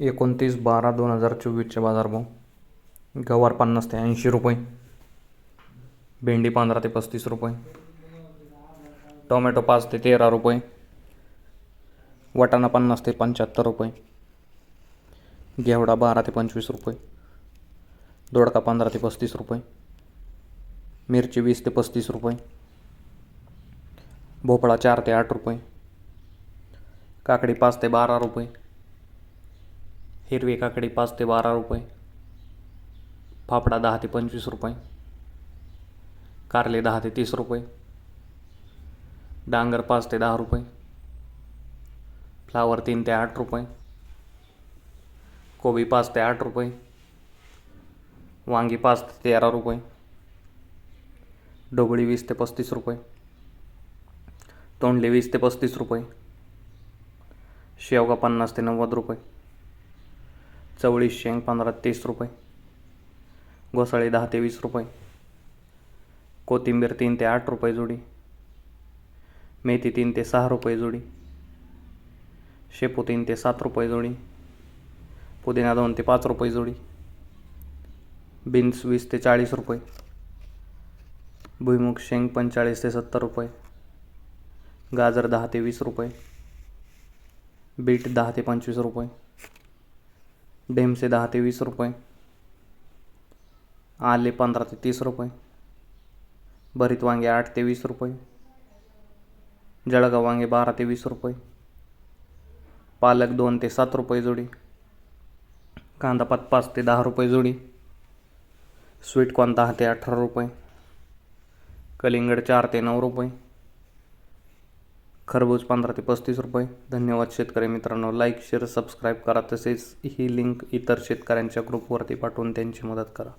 एकोणतीस बारा दोन हजार चोवीसचे बाजारभाव. गवार पन्नास ते ऐंशी रुपये. भेंडी पंधरा ते पस्तीस रुपये. टोमॅटो पाच ते तेरा रुपये. वाटाणा पन्नास ते पंच्याहत्तर रुपये. घेवडा बारा ते पंचवीस रुपये. दोडका पंधरा ते पस्तीस रुपये. मिरची वीस ते पस्तीस रुपये. भोपळा चार ते आठ रुपये. काकडी पाच ते बारा रुपये. हिरवी काकडी पाच ते बारा रुपये. फाफडा दहा ते पंचवीस रुपये. कारले दहा ते तीस रुपये. डांगर पाच ते दहा रुपये. फ्लावर तीन ते आठ रुपये. कोबी पाच ते आठ रुपये. वांगी पाच ते तेरा रुपये. ढोबळी वीस ते पस्तीस रुपये. तोंडली वीस ते पस्तीस रुपये. शेवगा पन्नास ते नव्वद रुपये. चवळी शेंग पंधरा तीस रुपये. घोसाळी दहा ते वीस रुपये. कोथिंबीर तीन ते आठ रुपये जोडी. मेथी तीन ते सहा रुपये जोडी. शेपू तीन ते सात रुपये जोडी. पुदिना दोन ते पाच रुपये जोडी. बीन्स वीस ते चाळीस रुपये. भुईमुग शेंग पंचेचाळीस ते सत्तर रुपये. गाजर दहा ते वीस रुपये. बीट दहा ते पंचवीस रुपये. ढेमसे दहा ते वीस रुपये. आले पंधरा ते तीस रुपये. भरीत वांगे आठ ते वीस रुपये. जळगाव वांगे बारा ते वीस रुपये. पालक दोन ते सात रुपये जोडी. कांदापात पाच ते दहा रुपये जोडी. स्वीटकॉर्न दहा ते अठरा रुपये. कलिंगड चार ते नऊ रुपये. खरबूज पंधरा ते पस्तीस रुपये. धन्यवाद शेतकरी मित्रांनो. लाईक शेअर सबस्क्राईब करा. तसेच ही लिंक इतर शेतकऱ्यांच्या ग्रुपवरती पाठवून त्यांची मदत करा.